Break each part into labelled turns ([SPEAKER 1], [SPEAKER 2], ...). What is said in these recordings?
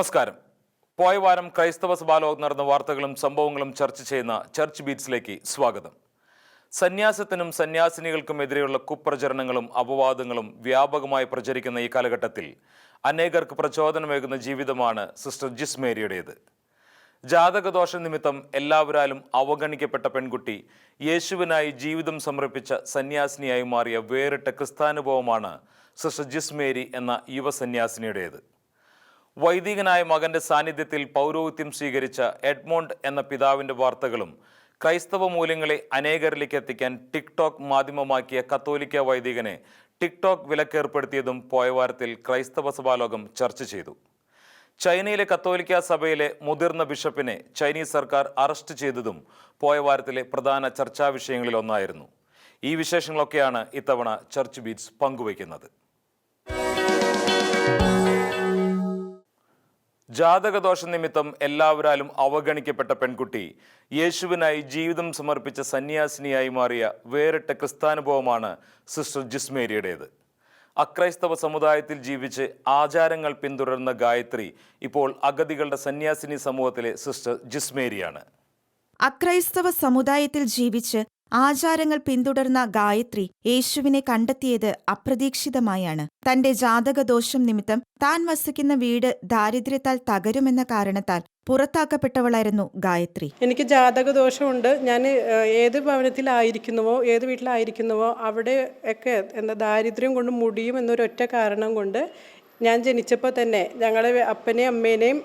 [SPEAKER 1] നമസ്കാരം. പോയ വാരം ക്രൈസ്തവ സഭാലോകം നടന്ന വാർത്തകളും സംഭവങ്ങളും ചർച്ച ചെയ്യുന്ന ചർച്ച് ബീറ്റ്സിലേക്ക് സ്വാഗതം. സന്യാസത്തിനും സന്യാസിനികൾക്കും എതിരെയുള്ള കുപ്രചരണങ്ങളും അപവാദങ്ങളും വ്യാപകമായി പ്രചരിക്കുന്ന ഈ കാലഘട്ടത്തിൽ അനേകർക്ക് പ്രചോദനമേകുന്ന ജീവിതമാണ് സിസ്റ്റർ ജിസ് മേരിയുടേത് ജാതകദോഷ നിമിത്തം എല്ലാവരാലും അവഗണിക്കപ്പെട്ട പെൺകുട്ടി യേശുവിനായി ജീവിതം സമർപ്പിച്ച സന്യാസിനിയായി മാറിയ വേറിട്ട ക്രിസ്താനുഭവമാണ് സിസ്റ്റർ ജിസ് മേരി എന്ന യുവസന്യാസിനിയുടേത് വൈദികനായ മകന്റെ സാന്നിധ്യത്തിൽ പൗരോഹിത്യം സ്വീകരിച്ച എഡ്മോണ്ട് എന്ന പിതാവിന്റെ വാർത്തകളും ക്രൈസ്തവ മൂല്യങ്ങളെ അനേകരിലേക്ക് എത്തിക്കാൻ ടിക്ടോക്ക് മാധ്യമമാക്കിയ കത്തോലിക്ക വൈദികനെ ടിക്ടോക്ക് വിലക്കേർപ്പെടുത്തിയതും പോയ വാരത്തിൽ ക്രൈസ്തവ സഭാലോകം ചർച്ച ചെയ്തു. ചൈനയിലെ കത്തോലിക്ക സഭയിലെ മുതിർന്ന ബിഷപ്പിനെ ചൈനീസ് സർക്കാർ അറസ്റ്റ് ചെയ്തതും പോയ വാരത്തിലെ പ്രധാന ചർച്ചാ വിഷയങ്ങളിൽ ഒന്നായിരുന്നു ഈ വിശേഷങ്ങളൊക്കെയാണ് ഇത്തവണ ചർച്ച് ബീറ്റ്സ് പങ്കുവയ്ക്കുന്നത്. ജാതകദോഷ നിമിത്തം എല്ലാവരാലും അവഗണിക്കപ്പെട്ട പെൺകുട്ടി. യേശുവിനായി ജീവിതം സമർപ്പിച്ച സന്യാസിനിയായി മാറിയ വേറിട്ട ക്രിസ്താനുഭവമാണ് സിസ്റ്റർ ജിസ്മേരിയുടേത്. അക്രൈസ്തവ സമുദായത്തിൽ ജീവിച്ച് ആചാരങ്ങൾ പിന്തുടർന്ന ഗായത്രി ഇപ്പോൾ അഗതികളുടെ സന്യാസിനി സമൂഹത്തിലെ സിസ്റ്റർ ജിസ്മേരിയാണ്.
[SPEAKER 2] അക്രൈസ്തവ സമുദായത്തിൽ ജീവിച്ച് ആചാരങ്ങൾ പിന്തുടർന്ന ഗായത്രി യേശുവിനെ കണ്ടെത്തിയത് അപ്രതീക്ഷിതമായാണ്. തന്റെ ജാതകദോഷം നിമിത്തം താൻ വസിക്കുന്ന വീട് ദാരിദ്ര്യത്താൽ തകരുമെന്ന കാരണത്താൽ പുറത്താക്കപ്പെട്ടവളായിരുന്നു ഗായത്രി.
[SPEAKER 3] എനിക്ക് ജാതകദോഷമുണ്ട്. ഞാൻ ഏത് ഭവനത്തിലായിരിക്കുന്നുവോ ഏത് വീട്ടിലായിരിക്കുന്നുവോ അവിടെ ഒക്കെ എന്താ ദാരിദ്ര്യം കൊണ്ട് മുടിയും എന്നൊരൊറ്റ കാരണം കൊണ്ട് ഞാൻ ജനിച്ചപ്പോൾ തന്നെ ഞങ്ങളെ അപ്പനെയും അമ്മേനെയും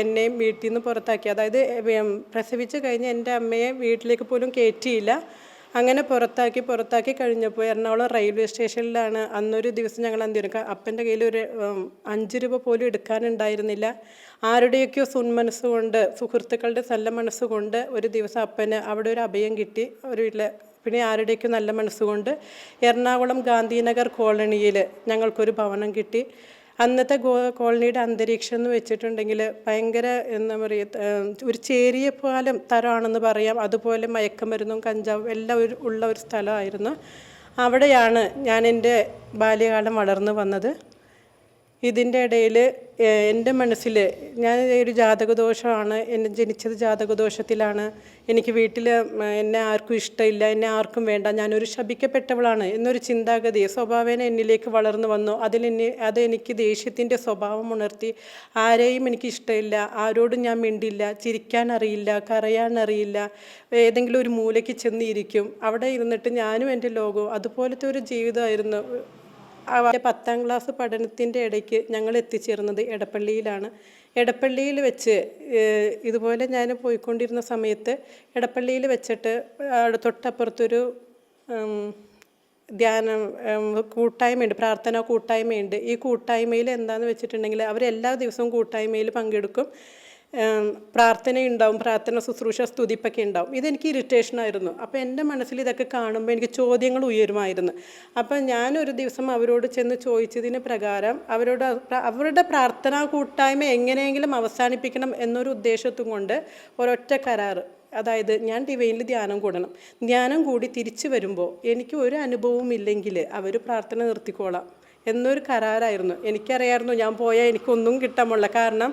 [SPEAKER 3] എന്നെയും വീട്ടിൽ നിന്ന് പുറത്താക്കി. അതായത് പ്രസവിച്ച് കഴിഞ്ഞ് എന്റെ അമ്മയെ വീട്ടിലേക്ക് പോലും കയറ്റിയില്ല. അങ്ങനെ പുറത്താക്കി പുറത്താക്കി കഴിഞ്ഞപ്പോൾ എറണാകുളം റെയിൽവേ സ്റ്റേഷനിലാണ് അന്നൊരു ദിവസം ഞങ്ങൾ എന്ത് അന്തിരുക്ക അപ്പന്റെ കയ്യിൽ ഒരു അഞ്ച് രൂപ പോലും എടുക്കാനുണ്ടായിരുന്നില്ല. ആരുടെയൊക്കെയോ സുൻമനസ് കൊണ്ട് സുഹൃത്തുക്കളുടെ നല്ല മനസ്സുകൊണ്ട് ഒരു ദിവസം അപ്പന് അവിടെ ഒരു അഭയം കിട്ടി. ഒരു വീട്ടിലെ പിന്നെ ആരുടെയൊക്കെ നല്ല മനസ്സുകൊണ്ട് എറണാകുളം ഗാന്ധിനഗർ കോളനിയിൽ ഞങ്ങൾക്കൊരു ഭവനം കിട്ടി. അന്നത്തെ കോളനിയുടെ അന്തരീക്ഷം എന്ന് വെച്ചിട്ടുണ്ടെങ്കിൽ ഭയങ്കര എന്താ പറയുക ഒരു ചേരിയ പാലം തരമാണെന്ന് പറയാം. അതുപോലെ മയക്കമരുന്നും കഞ്ചാവും എല്ലാം ഒരു ഉള്ള ഒരു സ്ഥലമായിരുന്നു. അവിടെയാണ് ഞാൻ എന്റെ ബാല്യകാലം വളർന്നു വന്നത്. ഇതിന്റെ ഇടയിൽ എന്റെ മനസ്സിൽ ഞാൻ ഒരു ജാതകദോഷമാണ് എന്നെ ജനിച്ചത് ജാതകദോഷത്തിലാണ് എനിക്ക് വീട്ടിൽ എന്നെ ആർക്കും ഇഷ്ടമില്ല എന്നെ ആർക്കും വേണ്ട ഞാനൊരു ശപിക്കപ്പെട്ടവളാണ് എന്നൊരു ചിന്താഗതി സ്വഭാവേന എന്നിലേക്ക് വളർന്നു വന്നു. അതിൽ എന്നെ അത് എനിക്ക് ദേഷ്യത്തിന്റെ സ്വഭാവം ഉണർത്തി ആരെയും എനിക്ക് ഇഷ്ടമില്ല ആരോടും ഞാൻ മിണ്ടില്ല ചിരിക്കാൻ അറിയില്ല കരയാൻ അറിയില്ല ഏതെങ്കിലും ഒരു മൂലയ്ക്ക് ചെന്നിരിക്കും. അവിടെ ഇരുന്നിട്ട് ഞാനും എന്റെ ലോകവും അതുപോലത്തെ ഒരു ജീവിതമായിരുന്നു. അവന്റെ പത്താം ക്ലാസ് പഠനത്തിന്റെ ഇടയ്ക്ക് ഞങ്ങൾ എത്തിച്ചേർന്നത് എടപ്പള്ളിയിലാണ്. എടപ്പള്ളിയിൽ വെച്ച് ഇതുപോലെ ഞാൻ പോയിക്കൊണ്ടിരുന്ന സമയത്ത് എടപ്പള്ളിയിൽ വെച്ചിട്ട് തൊട്ടപ്പുറത്തൊരു ധ്യാനം കൂട്ടായ്മയുണ്ട് പ്രാർത്ഥനാ കൂട്ടായ്മയുണ്ട്. ഈ കൂട്ടായ്മയിൽ എന്താണെന്ന് വെച്ചിട്ടുണ്ടെങ്കിൽ അവർ എല്ലാ ദിവസവും കൂട്ടായ്മയിൽ പങ്കെടുക്കും. പ്രാർത്ഥനയുണ്ടാവും പ്രാർത്ഥന ശുശ്രൂഷ സ്തുതിപ്പൊക്കെ ഉണ്ടാവും. ഇതെനിക്ക് ഇറിറ്റേഷനായിരുന്നു അപ്പോൾ എന്റെ മനസ്സിൽ ഇതൊക്കെ കാണുമ്പോൾ എനിക്ക് ചോദ്യങ്ങൾ ഉയരുമായിരുന്നു. അപ്പം ഞാനൊരു ദിവസം അവരോട് ചെന്ന് ചോദിച്ചതിന് പ്രകാരം അവരോട് അവരുടെ പ്രാർത്ഥനാ കൂട്ടായ്മ എങ്ങനെയെങ്കിലും അവസാനിപ്പിക്കണം എന്നൊരു ഉദ്ദേശത്തും കൊണ്ട് ഒരൊറ്റ കരാറ്. അതായത് ഞാൻ ഡിവൈനിൽ ധ്യാനം കൂടണം. ധ്യാനം കൂടി തിരിച്ചു വരുമ്പോൾ എനിക്ക് ഒരു അനുഭവവും ഇല്ലെങ്കിൽ അവർ പ്രാർത്ഥന നിർത്തിക്കോളാം എന്നൊരു കരാറായിരുന്നു. എനിക്കറിയായിരുന്നു ഞാൻ പോയാൽ എനിക്കൊന്നും കിട്ടാമുള്ള കാരണം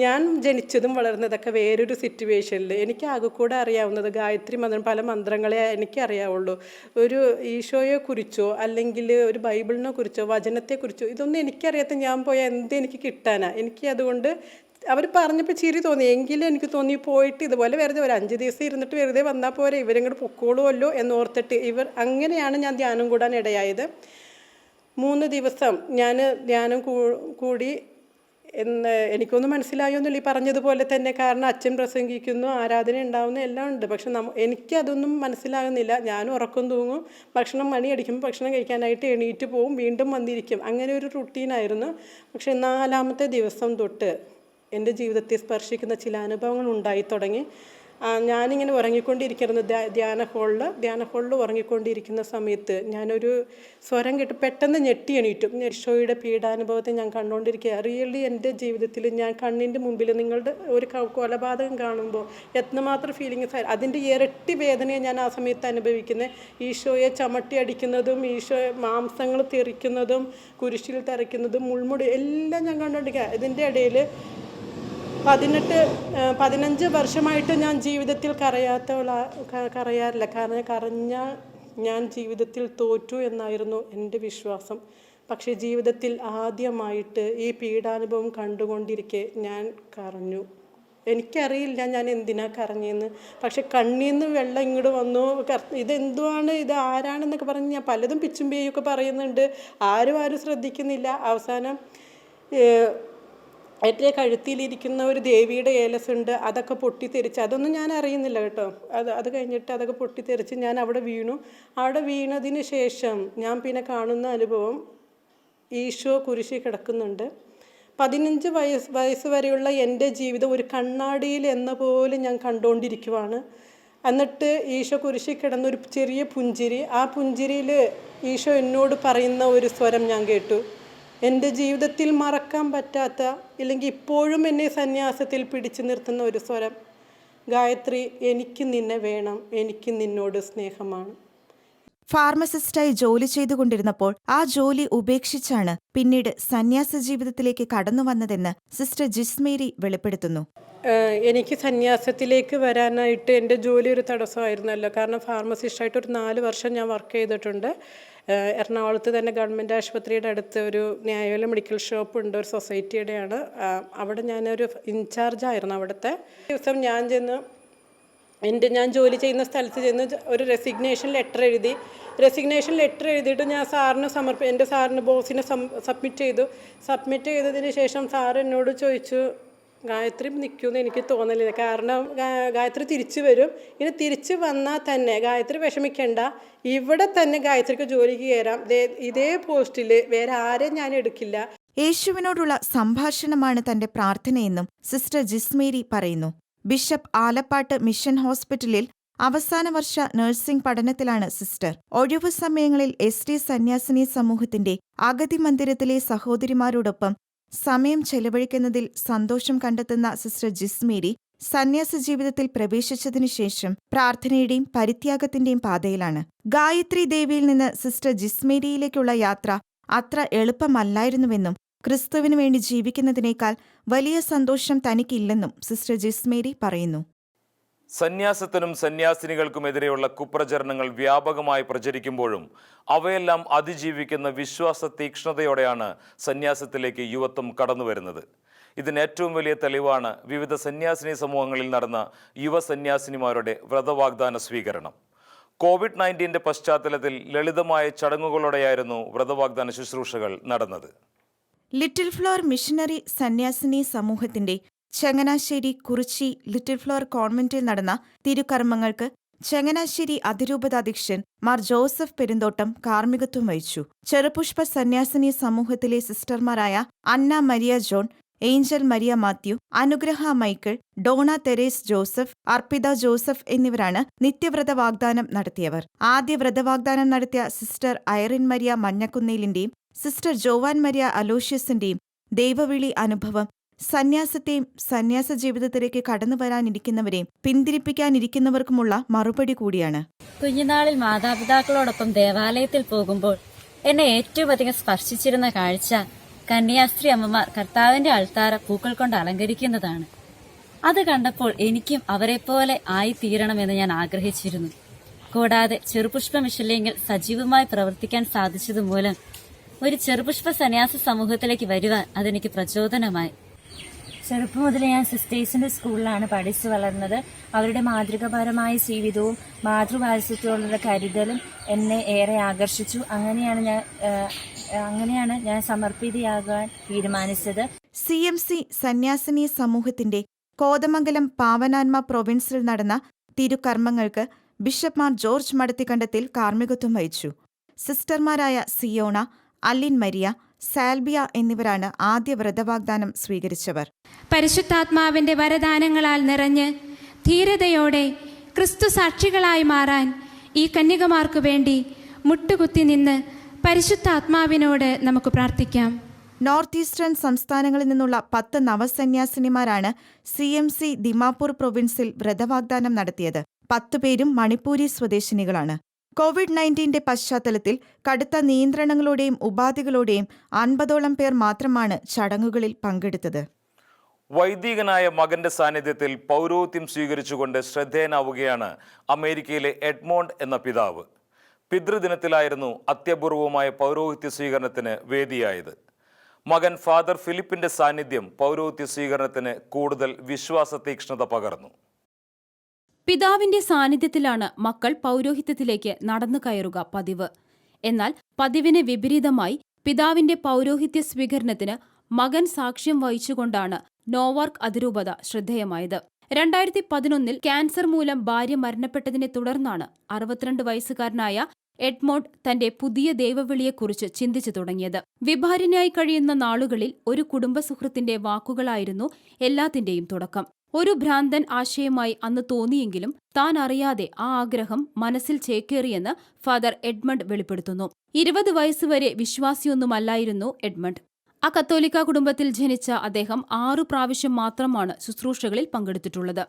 [SPEAKER 3] ഞാൻ ജനിച്ചതും വളർന്നതൊക്കെ വേറൊരു സിറ്റുവേഷനിൽ എനിക്ക് ആകെ കൂടെ അറിയാവുന്നത് ഗായത്രി മന്ത്രം പല മന്ത്രങ്ങളെ എനിക്ക് അറിയാവുള്ളൂ. ഒരു ഈശോയെക്കുറിച്ചോ അല്ലെങ്കിൽ ഒരു ബൈബിളിനെ കുറിച്ചോ വചനത്തെക്കുറിച്ചോ ഇതൊന്നും എനിക്കറിയാത്ത ഞാൻ പോയാൽ എന്ത് എനിക്ക് കിട്ടാനാ. എനിക്ക് അതുകൊണ്ട് അവർ പറഞ്ഞപ്പോൾ ചിരി തോന്നി. എങ്കിലും എനിക്ക് തോന്നി പോയിട്ട് ഇതുപോലെ വെറുതെ ഒരു അഞ്ച് ദിവസം ഇരുന്നിട്ട് വെറുതെ വന്നാൽ പോരെ ഇവരിങ്ങോട്ട് പൊക്കോളുമല്ലോ എന്നോർത്തിട്ട് ഇവർ അങ്ങനെയാണ് ഞാൻ ധ്യാനം കൂടാൻ ഇടയായത്. മൂന്ന് ദിവസം ഞാൻ ധ്യാനം കൂടി എന്ന് എനിക്കൊന്നും മനസ്സിലായൊന്നുമില്ല ഈ പറഞ്ഞതുപോലെ തന്നെ കാരണം അച്ഛൻ പ്രസംഗിക്കുന്നു ആരാധന ഉണ്ടാവുന്നു എല്ലാം ഉണ്ട്. പക്ഷെ നമ്മ എനിക്കതൊന്നും മനസ്സിലാകുന്നില്ല. ഞാൻ ഉറക്കം തൂങ്ങും ഭക്ഷണം മണി അടിക്കുമ്പോൾ ഭക്ഷണം കഴിക്കാനായിട്ട് എണീറ്റ് പോവും വീണ്ടും വന്നിരിക്കും. അങ്ങനെ ഒരു റുട്ടീനായിരുന്നു പക്ഷെ നാലാമത്തെ ദിവസം തൊട്ട് എന്റെ ജീവിതത്തെ സ്പർശിക്കുന്ന ചില അനുഭവങ്ങൾ ഉണ്ടായി തുടങ്ങി. ഞാനിങ്ങനെ ഉറങ്ങിക്കൊണ്ടിരിക്കുന്നത് ധ്യാ- ധ്യാന ഹോളിൽ ധ്യാന ഹോളിൽ ഉറങ്ങിക്കൊണ്ടിരിക്കുന്ന സമയത്ത് ഞാനൊരു സ്വരം കേട്ട് പെട്ടെന്ന് ഞെട്ടി എണീറ്റും. യശോയുടെ പീഡാനുഭവത്തെ ഞാൻ കണ്ടുകൊണ്ടിരിക്കുക റിയലി എന്റെ ജീവിതത്തിൽ ഞാൻ കണ്ണിന്റെ മുമ്പിൽ നിങ്ങളുടെ ഒരു കൊലപാതകം കാണുമ്പോൾ എത്രമാത്രം ഫീലിങ്സ് അതിന്റെ ഇരട്ടി വേദനയെ ഞാൻ ആ സമയത്ത് അനുഭവിക്കുന്നത് ഈശോയെ ചമട്ടി അടിക്കുന്നതും ഈശോ മാംസങ്ങൾ തെറിക്കുന്നതും കുരിശിൽ തെറിക്കുന്നതും മുൾമുടി എല്ലാം ഞാൻ കണ്ടുകൊണ്ടിരിക്കുക ഇതിന്റെ ഇടയിൽ പതിനെട്ട് പതിനഞ്ച് വർഷമായിട്ട് ഞാൻ ജീവിതത്തിൽ കരയാത്തവളാ ക- കരയാറില്ല. കാരണം കരഞ്ഞ ഞാൻ ജീവിതത്തിൽ തോറ്റു എന്നായിരുന്നു എന്റെ വിശ്വാസം. പക്ഷേ ജീവിതത്തിൽ ആദ്യമായിട്ട് ഈ പീഡാനുഭവം കണ്ടുകൊണ്ടിരിക്കെ ഞാൻ കരഞ്ഞു. എനിക്കറിയില്ല ഞാൻ എന്തിനാ കരഞ്ഞെന്ന്. പക്ഷെ കണ്ണീന്ന് വെള്ളം ഇങ്ങോട്ട് വന്നു. ഇതെന്തുവാണ്? ഇത് ആരാണെന്നൊക്കെ പറഞ്ഞ് ഞാൻ പലതും പിച്ചും പേയൊക്കെ പറയുന്നുണ്ട്. ആരും ആരും ശ്രദ്ധിക്കുന്നില്ല. അവസാനം എന്റെ കഴുത്തിലിരിക്കുന്ന ഒരു ദേവിയുടെ ഏലസ് ഉണ്ട് അതൊക്കെ പൊട്ടിത്തെറിച്ച് അതൊന്നും ഞാൻ അറിയുന്നില്ല കേട്ടോ. അത് അത് കഴിഞ്ഞിട്ട് അതൊക്കെ പൊട്ടിത്തെറിച്ച് ഞാൻ അവിടെ വീണു. അവിടെ വീണതിന് ശേഷം ഞാൻ പിന്നെ കാണുന്ന അനുഭവം ഈശോ കുരിശി കിടക്കുന്നുണ്ട്. പതിനഞ്ച് വയസ്സ് വയസ്സ് വരെയുള്ള എന്റെ ജീവിതം ഒരു കണ്ണാടിയിൽ എന്ന പോലെ ഞാൻ കണ്ടുകൊണ്ടിരിക്കുവാണ് എന്നിട്ട് ഈശോ കുരിശി കിടന്ന ഒരു ചെറിയ പുഞ്ചിരി ആ പുഞ്ചിരിയിൽ ഈശോ എന്നോട് പറയുന്ന ഒരു സ്വരം ഞാൻ കേട്ടു. എന്റെ ജീവിതത്തിൽ മറക്കാൻ പറ്റാത്ത ഇല്ലെങ്കിൽ ഇപ്പോഴും എന്നെ സന്യാസത്തിൽ പിടിച്ചു നിർത്തുന്ന ഒരു സ്വരം. ഗായത്രി എനിക്ക് നിന്നെ വേണം. എനിക്ക് നിന്നോട് സ്നേഹമാണ്.
[SPEAKER 2] ഫാർമസിസ്റ്റായി ജോലി ചെയ്തുകൊണ്ടിരുന്നപ്പോൾ ആ ജോലി ഉപേക്ഷിച്ചാണ് പിന്നീട് സന്യാസ ജീവിതത്തിലേക്ക് കടന്നു വന്നതെന്ന് സിസ്റ്റർ ജിസ്മേരി വെളിപ്പെടുത്തുന്നു.
[SPEAKER 3] എനിക്ക് സന്യാസത്തിലേക്ക് വരാനായിട്ട് എന്റെ ജോലി ഒരു തടസ്സമായിരുന്നല്ലോ. കാരണം ഫാർമസിസ്റ്റായിട്ട് ഒരു നാല് വർഷം ഞാൻ വർക്ക് ചെയ്തിട്ടുണ്ട്. എറണാകുളത്ത് തന്നെ ഗവൺമെന്റ് ആശുപത്രിയുടെ അടുത്ത് ഒരു ന്യായോല മെഡിക്കൽ ഷോപ്പ് ഉണ്ട് ഒരു സൊസൈറ്റിയുടെയാണ്. അവിടെ ഞാനൊരു ഇൻചാർജ് ആയിരുന്നു അവിടുത്തെ. ദിവസം ഞാൻ ചെന്ന് എന്റെ ഞാൻ ജോലി ചെയ്യുന്ന സ്ഥലത്ത് ചെന്ന് ഒരു റെസിഗ്നേഷൻ ലെറ്റർ എഴുതി. റെസിഗ്നേഷൻ ലെറ്റർ എഴുതിയിട്ട് ഞാൻ സാറിന് സമർപ്പി എന്റെ സാറിന് ബോസിനെ സബ്മിറ്റ് ചെയ്തു. സബ്മിറ്റ് ചെയ്തതിന് ശേഷം സാർ എന്നോട് ചോദിച്ചു ഗായത്രി നിൽക്കുമെന്ന് എനിക്ക് തോന്നലില്ല. കാരണം ഗായത്രി തിരിച്ചു വരും. ഇനി തിരിച്ചു വന്നാൽ തന്നെ ഗായത്രി വിഷമിക്കണ്ട. ഇവിടെ തന്നെ ഗായത്രിക്ക് ജോലിക്ക് കയറാം ഇതേ പോസ്റ്റിൽ വേറെ ആരെയും ഞാൻ എടുക്കില്ല.
[SPEAKER 2] യേശുവിനോടുള്ള സംഭാഷണമാണ് തന്റെ പ്രാർത്ഥനയെന്നും സിസ്റ്റർ ജിസ്മേരി പറയുന്നു. ബിഷപ്പ് ആലപ്പാട്ട് മിഷൻ ഹോസ്പിറ്റലിൽ അവസാന വർഷ നഴ്സിംഗ് പഠനത്തിലാണ് സിസ്റ്റർ. ഒഴിവു സമയങ്ങളിൽ എസ് ടി സന്യാസിനി സമൂഹത്തിന്റെ അഗതി മന്ദിരത്തിലെ സഹോദരിമാരോടൊപ്പം സമയം ചെലവഴിക്കുന്നതിൽ സന്തോഷം കണ്ടെത്തുന്ന സിസ്റ്റർ ജിസ്മേരി സന്യാസ ജീവിതത്തിൽ പ്രവേശിച്ചതിനു ശേഷം പ്രാർത്ഥനയുടെയും പരിത്യാഗത്തിന്റെയും പാതയിലാണ്. ഗായത്രി ദേവിയിൽ നിന്ന് സിസ്റ്റർ ജിസ്മേരിയിലേക്കുള്ള യാത്ര അത്ര എളുപ്പമല്ലായിരുന്നുവെന്നും ക്രിസ്തുവിനു വേണ്ടി ജീവിക്കുന്നതിനേക്കാൾ വലിയ സന്തോഷം തനിക്കില്ലെന്നും സിസ്റ്റർ ജിസ്മേരി പറയുന്നു.
[SPEAKER 1] സന്യാസത്തിനും സന്യാസിനികൾക്കുമെതിരെയുള്ള കുപ്രചരണങ്ങൾ വ്യാപകമായി പ്രചരിക്കുമ്പോഴും അവയെല്ലാം അതിജീവിക്കുന്ന വിശ്വാസ തീക്ഷ്ണതയോടെയാണ് സന്യാസത്തിലേക്ക് യുവത്വം കടന്നു വരുന്നത് ഇതിന് ഏറ്റവും വലിയ തെളിവാണ് വിവിധ സന്യാസിനി സമൂഹങ്ങളിൽ നടന്ന യുവ സന്യാസിനിമാരുടെ വ്രതവാഗ്ദാന സ്വീകരണം. കോവിഡ് നയന്റീന്റെ പശ്ചാത്തലത്തിൽ ലളിതമായ ചടങ്ങുകളോടെയായിരുന്നു വ്രതവാഗ്ദാന ശുശ്രൂഷകൾ നടന്നത്.
[SPEAKER 2] ലിറ്റിൽ ഫ്ലോർ മിഷനറി സന്യാസിനി സമൂഹത്തിന്റെ ചങ്ങനാശ്ശേരി കുറിച്ചി ലിറ്റിൽ ഫ്ലോർ കോൺവെന്റിൽ നടന്ന തിരുക്കർമ്മങ്ങൾക്ക് ചങ്ങനാശ്ശേരി അതിരൂപതാധ്യക്ഷൻ മാർ ജോസഫ് പെരുന്തോട്ടം കാർമ്മികത്വം വഹിച്ചു. ചെറുപുഷ്പ സന്യാസിനി സമൂഹത്തിലെ സിസ്റ്റർമാരായ അന്ന Maria John Angel Maria Mathew Anugraha Michael Donna Therese Joseph Arpitha Joseph എന്നിവരാണ് നിത്യവ്രത വാഗ്ദാനം നടത്തിയവർ. ആദ്യ വ്രതവാഗ്ദാനം നടത്തിയ സിസ്റ്റർ ഐറിൻ മരിയ മഞ്ഞക്കുന്നേലിന്റെയും സിസ്റ്റർ ജോവാൻ മരിയ അലോഷ്യസിന്റെയും ദൈവവിളി അനുഭവം സന്യാസത്തെയും സന്യാസ ജീവിതത്തിലേക്ക് കടന്നു വരാനിരിക്കുന്നവരെയും പിന്തിരിപ്പിക്കാനിരിക്കുന്നവർക്കുമുള്ള മറുപടി കൂടിയാണ്.
[SPEAKER 4] കുഞ്ഞുനാളിൽ മാതാപിതാക്കളോടൊപ്പം ദേവാലയത്തിൽ പോകുമ്പോൾ എന്നെ ഏറ്റവും അധികം സ്പർശിച്ചിരുന്ന കാഴ്ച കന്യാസ്ത്രീ അമ്മമാർ കർത്താവിന്റെ അൾത്താര പൂക്കൾ കൊണ്ട് അലങ്കരിക്കുന്നതാണ്. അത് കണ്ടപ്പോൾ എനിക്കും അവരെപ്പോലെ ആയിത്തീരണമെന്ന് ഞാൻ ആഗ്രഹിച്ചിരുന്നു. കൂടാതെ ചെറുപുഷ്പ മിഷലിങ്കിൽ സജീവമായി പ്രവർത്തിക്കാൻ സാധിച്ചതുമൂലം ഒരു ചെറുപുഷ്പ സന്യാസ സമൂഹത്തിലേക്ക് വരുവാൻ അതെനിക്ക് പ്രചോദനമായി.
[SPEAKER 5] ചെറുപ്പം മുതൽ ഞാൻ സിസ്റ്റേഴ്സിന്റെ സ്കൂളിലാണ് പഠിച്ചു വളർന്നത്. അവരുടെ മാതൃകാപരമായ ജീവിതവും മാതൃവാത്സ്യത്തോടുള്ള കരുതലും എന്നെ ഏറെ ആകർഷിച്ചു. അങ്ങനെയാണ് ഞാൻ അങ്ങനെയാണ് ഞാൻ സമർപ്പിതയാകാൻ തീരുമാനിച്ചത്.
[SPEAKER 2] സി എം സി സന്യാസിനി സമൂഹത്തിന്റെ കോതമംഗലം പാവനാന്മ പ്രൊവിൻസിൽ നടന്ന തിരുകർമ്മങ്ങൾക്ക് ബിഷപ്പ് മാർ ജോർജ് മടത്തിക്കണ്ടത്തിൽ കാർമ്മികത്വം വഹിച്ചു. സിസ്റ്റർമാരായ സിയോണ അല്ലിൻ മരിയ സാൽബിയ എന്നിവരാണ് ആദ്യ വ്രതവാഗ്ദാനം സ്വീകരിച്ചവർ.
[SPEAKER 6] പരിശുദ്ധാത്മാവിന്റെ വരദാനങ്ങളാൽ നിറഞ്ഞ് ധീരതയോടെ ക്രിസ്തു സാക്ഷികളായി മാറാൻ ഈ കന്യകമാർക്ക് വേണ്ടി മുട്ടുകുത്തി നിന്ന് പരിശുദ്ധാത്മാവിനോട് നമുക്ക് പ്രാർത്ഥിക്കാം.
[SPEAKER 2] നോർത്ത് ഈസ്റ്റേൺ സംസ്ഥാനങ്ങളിൽ നിന്നുള്ള പത്ത് നവസന്യാസിനിമാരാണ് സി എം സി ദിമാപൂർ പ്രൊവിൻസിൽ വ്രതവാഗ്ദാനം നടത്തിയത്. പത്തുപേരും മണിപ്പൂരി സ്വദേശിനികളാണ്. കോവിഡ് നയന്റീന്റെ പശ്ചാത്തലത്തിൽ കടുത്ത നിയന്ത്രണങ്ങളോടെയും ഉപാധികളോടെയും അൻപതോളം പേർ മാത്രമാണ് ചടങ്ങുകളിൽ പങ്കെടുത്തത്.
[SPEAKER 1] വൈദികനായ മകന്റെ സാന്നിധ്യത്തിൽ പൗരോഹിത്യം സ്വീകരിച്ചുകൊണ്ട് ശ്രദ്ധേയനാവുകയാണ് അമേരിക്കയിലെ എഡ്മോണ്ട് എന്ന പിതാവ്. പിതൃദിനത്തിലായിരുന്നു അത്യപൂർവമായ പൗരോഹിത്യ സ്വീകരണത്തിന് വേദിയായത്. മകൻ ഫാദർ ഫിലിപ്പിന്റെ സാന്നിധ്യം പൗരോഹിത്യ സ്വീകരണത്തിന് കൂടുതൽ വിശ്വാസ തീക്ഷ്ണത പകർന്നു.
[SPEAKER 7] പിതാവിന്റെ സാന്നിധ്യത്തിലാണ് മക്കൾ പൗരോഹിത്യത്തിലേക്ക് നടന്നു കയറുക പതിവ്. എന്നാൽ പതിവിന് വിപരീതമായി പിതാവിന്റെ പൗരോഹിത്യ സ്വീകരണത്തിന് മകൻ സാക്ഷ്യം വഹിച്ചുകൊണ്ടാണ് നോവാർക്ക് അതിരൂപത ശ്രദ്ധേയമായത്. രണ്ടായിരത്തി പതിനൊന്നിൽ ക്യാൻസർ മൂലം ഭാര്യ മരണപ്പെട്ടതിനെ തുടർന്നാണ് അറുപത്തിരണ്ട് വയസ്സുകാരനായ എഡ്മോണ്ട് തന്റെ പുതിയ ദൈവവിളിയെക്കുറിച്ച് ചിന്തിച്ചു തുടങ്ങിയത്. വിഭാര്യനായി കഴിയുന്ന നാളുകളിൽ ഒരു കുടുംബസുഹൃത്തിന്റെ വാക്കുകളായിരുന്നു എല്ലാത്തിന്റെയും തുടക്കം. ഒരു ഭ്രാന്തൻ ആശയമായി അന്ന് തോന്നിയെങ്കിലും താൻ അറിയാതെ ആ ആഗ്രഹം മനസ്സിൽ ചേക്കേറിയെന്ന് ഫാദർ എഡ്മണ്ട് വെളിപ്പെടുത്തുന്നു. ഇരുപത് വയസ്സുവരെ വിശ്വാസിയൊന്നുമല്ലായിരുന്നു എഡ്മണ്ട്. ആ കത്തോലിക്ക കുടുംബത്തിൽ ജനിച്ച അദ്ദേഹം ആറു പ്രാവശ്യം മാത്രമാണ് ശുശ്രൂഷകളിൽ പങ്കെടുത്തിട്ടുള്ളത്.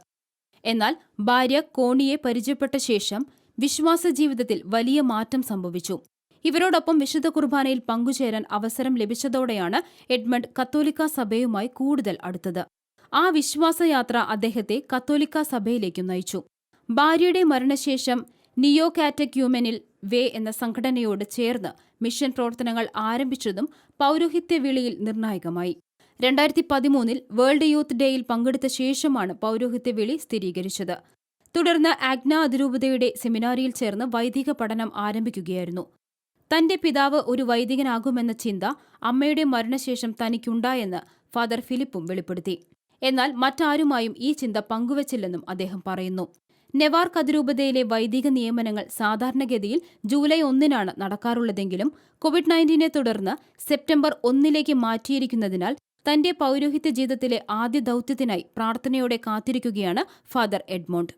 [SPEAKER 7] എന്നാൽ ഭാര്യ കോണിയെ പരിചയപ്പെട്ട ശേഷം വിശ്വാസ ജീവിതത്തിൽ വലിയ മാറ്റം സംഭവിച്ചു. ഇവരോടൊപ്പം വിശുദ്ധ കുർബാനയിൽ പങ്കുചേരാൻ അവസരം ലഭിച്ചതോടെയാണ് എഡ്മണ്ട് കത്തോലിക്ക സഭയുമായി കൂടുതൽ അടുത്തത്. ആ വിശ്വാസയാത്ര അദ്ദേഹത്തെ കത്തോലിക്ക സഭയിലേക്കു നയിച്ചു. ഭാര്യയുടെ മരണശേഷം നിയോ കാറ്റക്യൂമെനിൽ വേ എന്ന സംഘടനയോട് ചേർന്ന് മിഷൻ പ്രവർത്തനങ്ങൾ ആരംഭിച്ചതും പൗരോഹിത്യ വിളിയിൽ നിർണായകമായി. രണ്ടായിരത്തി പതിമൂന്നിൽ വേൾഡ് യൂത്ത് ഡേയിൽ പങ്കെടുത്ത ശേഷമാണ് പൗരോഹിത്യ വിളി സ്ഥിരീകരിച്ചത്. തുടർന്ന് ആഗ്ന അതിരൂപതയുടെ സെമിനാരിയിൽ ചേർന്ന് വൈദിക പഠനം ആരംഭിക്കുകയായിരുന്നു. തന്റെ പിതാവ് ഒരു വൈദികനാകുമെന്ന ചിന്ത അമ്മയുടെ മരണശേഷം തനിക്കുണ്ടായെന്ന് ഫാദർ ഫിലിപ്പും വെളിപ്പെടുത്തി. എന്നാൽ മറ്റാരുമായും ഈ ചിന്ത പങ്കുവച്ചില്ലെന്നും അദ്ദേഹം പറയുന്നു. നെവാർ കതിരൂപതയിലെ വൈദിക നിയമനങ്ങൾ സാധാരണഗതിയിൽ ജൂലൈ ഒന്നിനാണ് നടക്കാറുള്ളതെങ്കിലും കോവിഡ് നയന്റീനെ തുടർന്ന് സെപ്റ്റംബർ ഒന്നിലേക്ക് മാറ്റിയിരിക്കുന്നതിനാൽ തന്റെ പൗരോഹിത്യ ജീവിതത്തിലെ ആദ്യ ദൗത്യത്തിനായി പ്രാർത്ഥനയോടെ കാത്തിരിക്കുകയാണ് ഫാദർ എഡ്മോണ്ട്.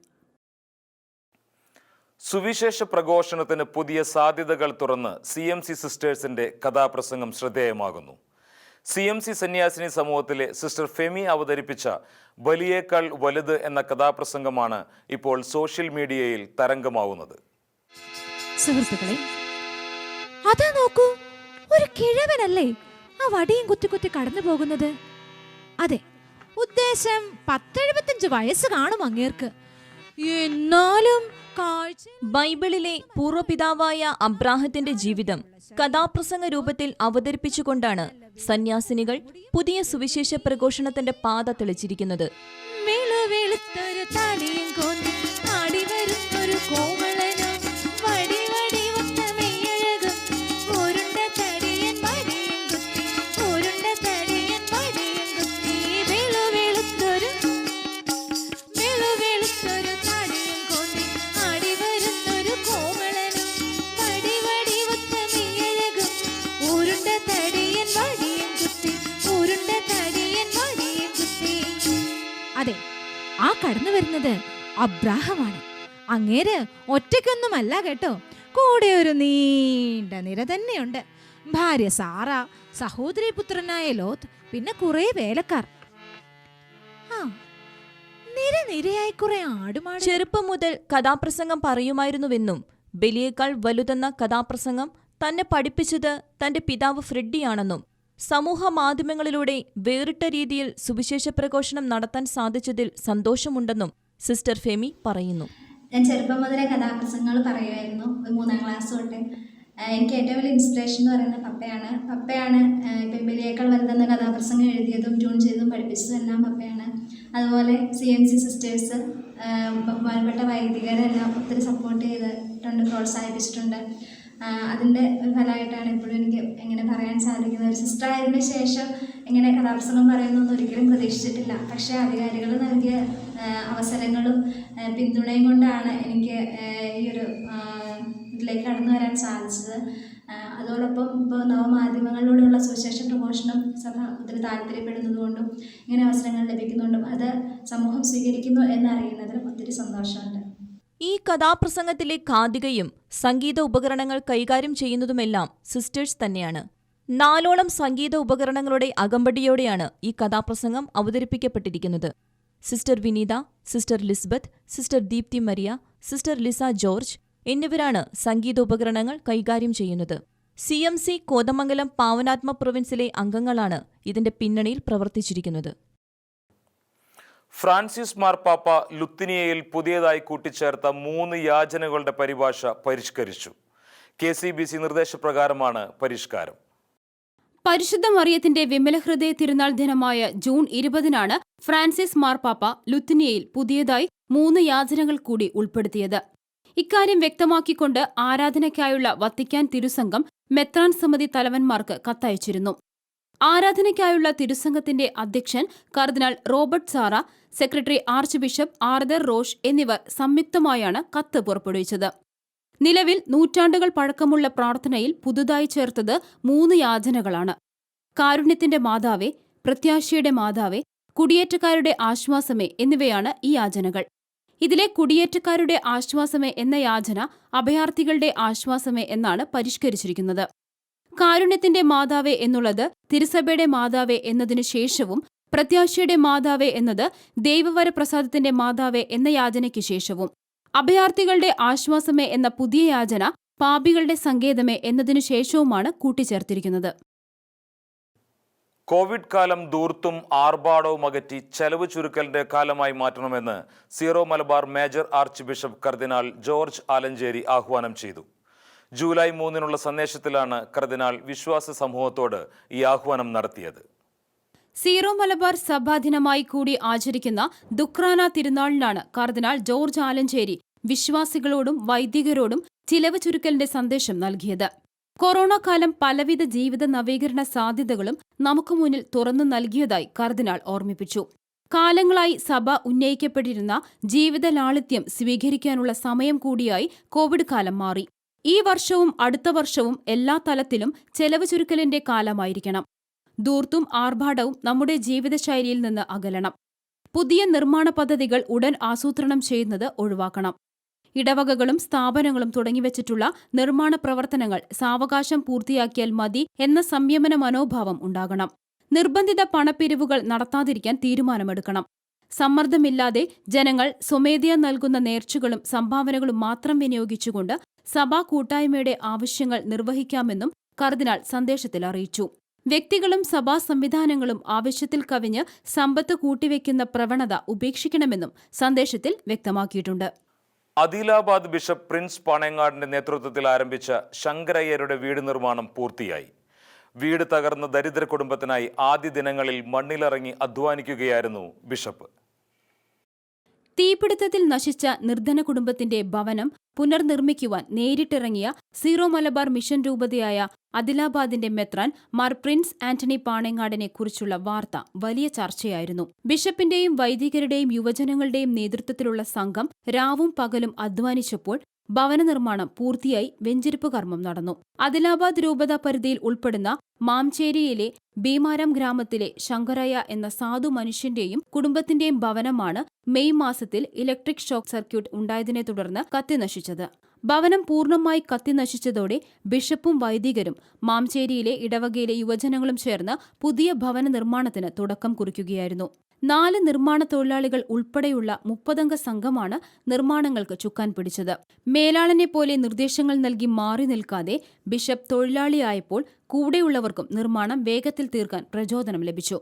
[SPEAKER 1] സുവിശേഷ പ്രഘോഷണത്തിന് പുതിയ സാധ്യതകൾ തുറന്ന് സി എം സി സിസ്റ്റേഴ്സിന്റെ കഥാപ്രസംഗം ശ്രദ്ധേയമാകുന്നു. സി എം സി സന്യാസിനി സമൂഹത്തിലെ സിസ്റ്റർ ഫെമി അവതരിപ്പിച്ച വലിയേക്കാൾ വലുത് എന്ന കഥാപ്രസംഗമാണ് ഇപ്പോൾ സോഷ്യൽ മീഡിയയിൽ തരംഗമാവുന്നത്.
[SPEAKER 8] സുഹൃത്തുക്കളെ അതാ നോക്കൂ ഒരു കിഴവനല്ലേ ആ വടിയും കുത്തി കുത്തി കടന്നു പോകുന്നത്? അതെ ഉദ്ദേശം പത്തെഴുപത്തഞ്ച് വയസ്സ് കാണും അങ്ങേർക്ക്. എന്നാലും
[SPEAKER 9] ബൈബിളിലെ പൂർവപിതാവായ അബ്രാഹത്തിന്റെ ജീവിതം കഥാപ്രസംഗ രൂപത്തിൽ അവതരിപ്പിച്ചുകൊണ്ടാണ് സന്യാസിനികൾ പുതിയ സുവിശേഷ പ്രഘോഷണത്തിന്റെ പാത തെളിച്ചിരിക്കുന്നത്.
[SPEAKER 8] കടന്നു വരുന്നത് അബ്രാഹമാണ്. അങ്ങേര് ഒറ്റയ്ക്കൊന്നുമല്ല കേട്ടോ. കൂടെ ഒരു നീണ്ട നിര തന്നെയുണ്ട്. ഭാര്യ സാറ സഹോദരി പുത്രനായ ലോത്ത് പിന്നെ കുറെ വേലക്കാർ. ആ നിര നിരയായി കുറെ ആടുമാട്
[SPEAKER 9] ചെറുപ്പം മുതൽ കഥാപ്രസംഗം പറയുമായിരുന്നുവെന്നും ബലിയേക്കാൾ വലുതെന്ന കഥാപ്രസംഗം തന്നെ പഠിപ്പിച്ചത് തന്റെ പിതാവ് ഫ്രെഡിയാണെന്നും സമൂഹ മാധ്യമങ്ങളിലൂടെ വേറിട്ട രീതിയിൽ സുവിശേഷ പ്രഘോഷണം നടത്താൻ സാധിച്ചതിൽ സന്തോഷമുണ്ടെന്നും സിസ്റ്റർ ഫെമി പറയുന്നു.
[SPEAKER 10] ഞാൻ ചെറുപ്പം മുതലേ കഥാപ്രസംഗങ്ങൾ പറയുമായിരുന്നു മൂന്നാം ക്ലാസ് തൊട്ട്. എനിക്ക് ഏറ്റവും വലിയ ഇൻസ്പിറേഷൻ എന്ന് പറയുന്നത് പപ്പയാണ്. പപ്പയാണ് ആഹ് ഇപ്പം ബലിയേക്കാൾ വലുതെന്ന കഥാപ്രസംഗം എഴുതിയതും ട്യൂൺ ചെയ്തതും പഠിപ്പിച്ചതും എല്ലാം പപ്പയാണ്. അതുപോലെ സി എം സി സിസ്റ്റേഴ്സ് ബഹുമാനപ്പെട്ട വൈദികരെല്ലാം ഒത്തിരി സപ്പോർട്ട് ചെയ്തിട്ടുണ്ട് പ്രോത്സാഹിപ്പിച്ചിട്ടുണ്ട്. അതിന്റെ ഒരു ഫലമായിട്ടാണ് ഇപ്പോഴും എനിക്ക് എങ്ങനെ പറയാൻ സാധിക്കുന്നത്. ഒരു സിസ്റ്റർ ആയതിനു ശേഷം ഇങ്ങനെ കഥാപ്രസംഗം പറയുന്നൊന്നും ഒരിക്കലും പ്രതീക്ഷിച്ചിട്ടില്ല. പക്ഷേ അധികാരികൾ നൽകിയ അവസരങ്ങളും പിന്തുണയും കൊണ്ടാണ് എനിക്ക് ഈ ഒരു ഇതിലേക്ക് കടന്നു വരാൻ സാധിച്ചത്. അതോടൊപ്പം ഇപ്പോൾ നവമാധ്യമങ്ങളിലൂടെയുള്ള സുവിശേഷ പ്രഘോഷണം സഭ ഒത്തിരി താല്പര്യപ്പെടുന്നതുകൊണ്ടും ഇങ്ങനെ അവസരങ്ങൾ ലഭിക്കുന്നുണ്ടും അത് സമൂഹം സ്വീകരിക്കുന്നു എന്നറിയുന്നതിൽ ഒത്തിരി സന്തോഷമുണ്ട്.
[SPEAKER 9] ഈ കഥാപ്രസംഗത്തിലെ കാതികയും സംഗീത ഉപകരണങ്ങൾ കൈകാര്യം ചെയ്യുന്നതുമെല്ലാം സിസ്റ്റേഴ്സ് തന്നെയാണ്. നാലോളം സംഗീത ഉപകരണങ്ങളുടെ അകമ്പടിയോടെയാണ് ഈ കഥാപ്രസംഗം അവതരിപ്പിക്കപ്പെട്ടിരിക്കുന്നത്. Sister Vineetha sister Lisbeth sister Deepthi Maria sister Lisa George എന്നിവരാണ് സംഗീത ഉപകരണങ്ങൾ കൈകാര്യം ചെയ്യുന്നത്. C M C Kothamangalam Pavanatma പ്രൊവിൻസിലെ അംഗങ്ങളാണ് ഇതിന്റെ പിന്നണിയിൽ പ്രവർത്തിച്ചിരിക്കുന്നത്.
[SPEAKER 1] ഫ്രാൻസിസ് മാർപ്പാപ്പ ലുത്തിനിയയിൽ പുതിയതായി കൂട്ടിച്ചേർത്ത മൂന്ന് യാചനകളുടെ പരിഭാഷ പരിഷ്കരിച്ചു. കെ സി ബി സി നിർദ്ദേശപ്രകാരമാണ് പരിഷ്കാരം.
[SPEAKER 7] പരിശുദ്ധ മറിയത്തിന്റെ വിമലഹൃദയ തിരുനാൾ ദിനമായ ജൂൺ ഇരുപതിനാണ് ഫ്രാൻസിസ് മാർപ്പാപ്പ ലുത്തിനിയയിൽ പുതിയതായി മൂന്ന് യാചനകൾ കൂടി ഉൾപ്പെടുത്തിയത്. ഇക്കാര്യം വ്യക്തമാക്കിക്കൊണ്ട് ആരാധനയ്ക്കായുള്ള വത്തിക്കാൻ തിരുസംഘം മെത്രാൻ സമിതി തലവന്മാർക്ക് കത്തയച്ചിരുന്നു. ആരാധനയ്ക്കായുള്ള തിരുസംഘത്തിന്റെ അധ്യക്ഷൻ cardinal Robert Sarah secretary archbishop Arthur Roche എന്നിവർ സംയുക്തമായാണ് കത്ത് പുറപ്പെടുവിച്ചത്. നിലവിൽ നൂറ്റാണ്ടുകൾ പഴക്കമുള്ള പ്രാർത്ഥനയിൽ പുതുതായി ചേർത്തത് മൂന്ന് യാചനകളാണ്. കാരുണ്യത്തിന്റെ മാതാവേ പ്രത്യാശയുടെ മാതാവേ കുടിയേറ്റക്കാരുടെ ആശ്വാസമേ എന്നിവയാണ് ഈ യാചനകൾ. ഇതിലെ കുടിയേറ്റക്കാരുടെ ആശ്വാസമേ എന്ന യാചന അഭയാർത്ഥികളുടെ ആശ്വാസമേ എന്നാണ് പരിഷ്കരിച്ചിരിക്കുന്നത്. കാരുണ്യത്തിന്റെ മാതാവേ എന്നുള്ളത് തിരുസഭയുടെ മാതാവേ എന്നതിനു ശേഷവും പ്രത്യാശയുടെ മാതാവേ എന്നത് ദൈവവരപ്രസാദത്തിന്റെ മാതാവേ എന്ന യാചനയ്ക്ക് ശേഷവും. അഭയാർത്ഥികളുടെ ആശ്വാസമേ എന്ന പുതിയ യാചന പാപികളുടെ സങ്കേതമേ എന്നതിനു ശേഷവുമാണ് കൂട്ടിച്ചേർത്തിരിക്കുന്നത്.
[SPEAKER 1] കോവിഡ് കാലം ദൂർത്തും ആർഭാടവും അകറ്റി ചെലവ് ചുരുക്കലിന്റെ കാലമായി മാറ്റണമെന്ന് Syro Malabar major archbishop cardinal George Alencherry ആഹ്വാനം ചെയ്തു. ജൂലൈ മൂന്നിനുള്ള സന്ദേശത്തിലാണ് കർദിനാൾ വിശ്വാസ സമൂഹത്തോട് ഈ ആഹ്വാനം നടത്തിയത്.
[SPEAKER 7] സീറോ മലബാർ സഭാദിനമായി കൂടി ആചരിക്കുന്ന ദുക്രാന തിരുനാളിനാണ് കർദിനാൾ ജോർജ് ആലഞ്ചേരി വിശ്വാസികളോടും വൈദികരോടും ചിലവ് ചുരുക്കലിന്റെ സന്ദേശം നൽകിയത്. കൊറോണ കാലം പലവിധ ജീവിത നവീകരണ സാധ്യതകളും നമുക്ക് മുന്നിൽ തുറന്നു നൽകിയതായി കർദിനാൾ ഓർമ്മിപ്പിച്ചു. കാലങ്ങളായി സഭ ഉന്നയിക്കപ്പെട്ടിരുന്ന ജീവിത ലാളിത്യം സ്വീകരിക്കാനുള്ള സമയം കൂടിയായി കോവിഡ് കാലം മാറി. ഈ വർഷവും അടുത്ത വർഷവും എല്ലാ തലത്തിലും ചെലവ് ചുരുക്കലിന്റെ കാലമായിരിക്കണം. ദൂർത്തും ആർഭാടവും നമ്മുടെ ജീവിതശൈലിയിൽ നിന്ന് അകലണം. പുതിയ നിർമ്മാണ പദ്ധതികൾ ഉടൻ ആസൂത്രണം ചെയ്യുന്നത് ഒഴിവാക്കണം. ഇടവകകളും സ്ഥാപനങ്ങളും തുടങ്ങിവച്ചിട്ടുള്ള നിർമ്മാണ പ്രവർത്തനങ്ങൾ സാവകാശം പൂർത്തിയാക്കിയാൽ മതി എന്ന സംയമന മനോഭാവം ഉണ്ടാകണം. നിർബന്ധിത പണപ്പിരിവുകൾ നടത്താതിരിക്കാൻ തീരുമാനമെടുക്കണം. സമ്മർദ്ദമില്ലാതെ ജനങ്ങൾ സ്വമേധയാ നൽകുന്ന നേർച്ചകളും സംഭാവനകളും മാത്രം വിനിയോഗിച്ചുകൊണ്ട് സഭാ കൂട്ടായ്മയുടെ ആവശ്യങ്ങൾ നിർവഹിക്കാമെന്നും കർദിനാൾ സന്ദേശത്തിൽ അറിയിച്ചു. വ്യക്തികളും സഭാ സംവിധാനങ്ങളും ആവശ്യത്തിൽ കവിഞ്ഞ് സമ്പത്ത് കൂട്ടിവെക്കുന്ന പ്രവണത ഉപേക്ഷിക്കണമെന്നും സന്ദേശത്തിൽ വ്യക്തമാക്കിയിട്ടുണ്ട്.
[SPEAKER 1] അദിലാബാദ് ബിഷപ്പ് പ്രിൻസ് പണയങ്ങാടിന്റെ നേതൃത്വത്തിൽ ആരംഭിച്ച ശങ്കരയ്യരുടെ വീട് നിർമ്മാണം പൂർത്തിയായി. വീട് തകർന്ന ദരിദ്ര കുടുംബത്തിനായി ആദ്യ ദിനങ്ങളിൽ മണ്ണിലിറങ്ങി അധ്വാനിക്കുകയായിരുന്നു ബിഷപ്പ്.
[SPEAKER 7] തീപിടുത്തത്തിൽ നശിച്ച നിർധന കുടുംബത്തിന്റെ ഭവനം പുനർനിർമ്മിക്കുവാൻ നേരിട്ടിറങ്ങിയ സീറോ മലബാർ മിഷൻ രൂപതയായ അദിലാബാദിന്റെ മെത്രാൻ മാർ പ്രിൻസ് ആന്റണി പാണേങ്ങാടിനെ കുറിച്ചുള്ള വാർത്ത വലിയ ചർച്ചയായിരുന്നു. ബിഷപ്പിന്റെയും വൈദികരുടെയും യുവജനങ്ങളുടെയും നേതൃത്വത്തിലുള്ള സംഘം രാവും പകലും അധ്വാനിച്ചപ്പോൾ ഭവന നിർമ്മാണം പൂർത്തിയായി വെഞ്ചിരിപ്പ് കർമ്മം നടന്നു. അദിലാബാദ് രൂപത പരിധിയിൽ ഉൾപ്പെടുന്ന മാംചേരിയിലെ ഭീമാരം ഗ്രാമത്തിലെ ശങ്കരയ്യ എന്ന സാധു മനുഷ്യന്റെയും കുടുംബത്തിന്റെയും ഭവനമാണ് മെയ് മാസത്തിൽ ഇലക്ട്രിക് ഷോക്ക് സർക്യൂട്ട് ഉണ്ടായതിനെ തുടർന്ന് കത്തിനശിച്ചത് ഭവനം പൂർണമായി കത്തിനശിച്ചതോടെ ബിഷപ്പും വൈദികരും മാംചേരിയിലെ ഇടവകയിലെ യുവജനങ്ങളും ചേർന്ന് പുതിയ ഭവന നിർമ്മാണത്തിന് തുടക്കം കുറിക്കുകയായിരുന്നു. നാല് നിർമ്മാണ തൊഴിലാളികൾ ഉൾപ്പെടെയുള്ള മുപ്പതംഗ സംഘമാണ് നിർമ്മാണങ്ങൾക്ക് ചുക്കാൻ പിടിച്ചത്. മേലാളനെ പോലെ നിർദ്ദേശങ്ങൾ നൽകി മാറി നിൽക്കാതെ ബിഷപ്പ് തൊഴിലാളിയായപ്പോൾ കൂടെയുള്ളവർക്കും നിർമ്മാണം വേഗത്തിൽ തീർക്കാൻ പ്രചോദനം ലഭിച്ചു.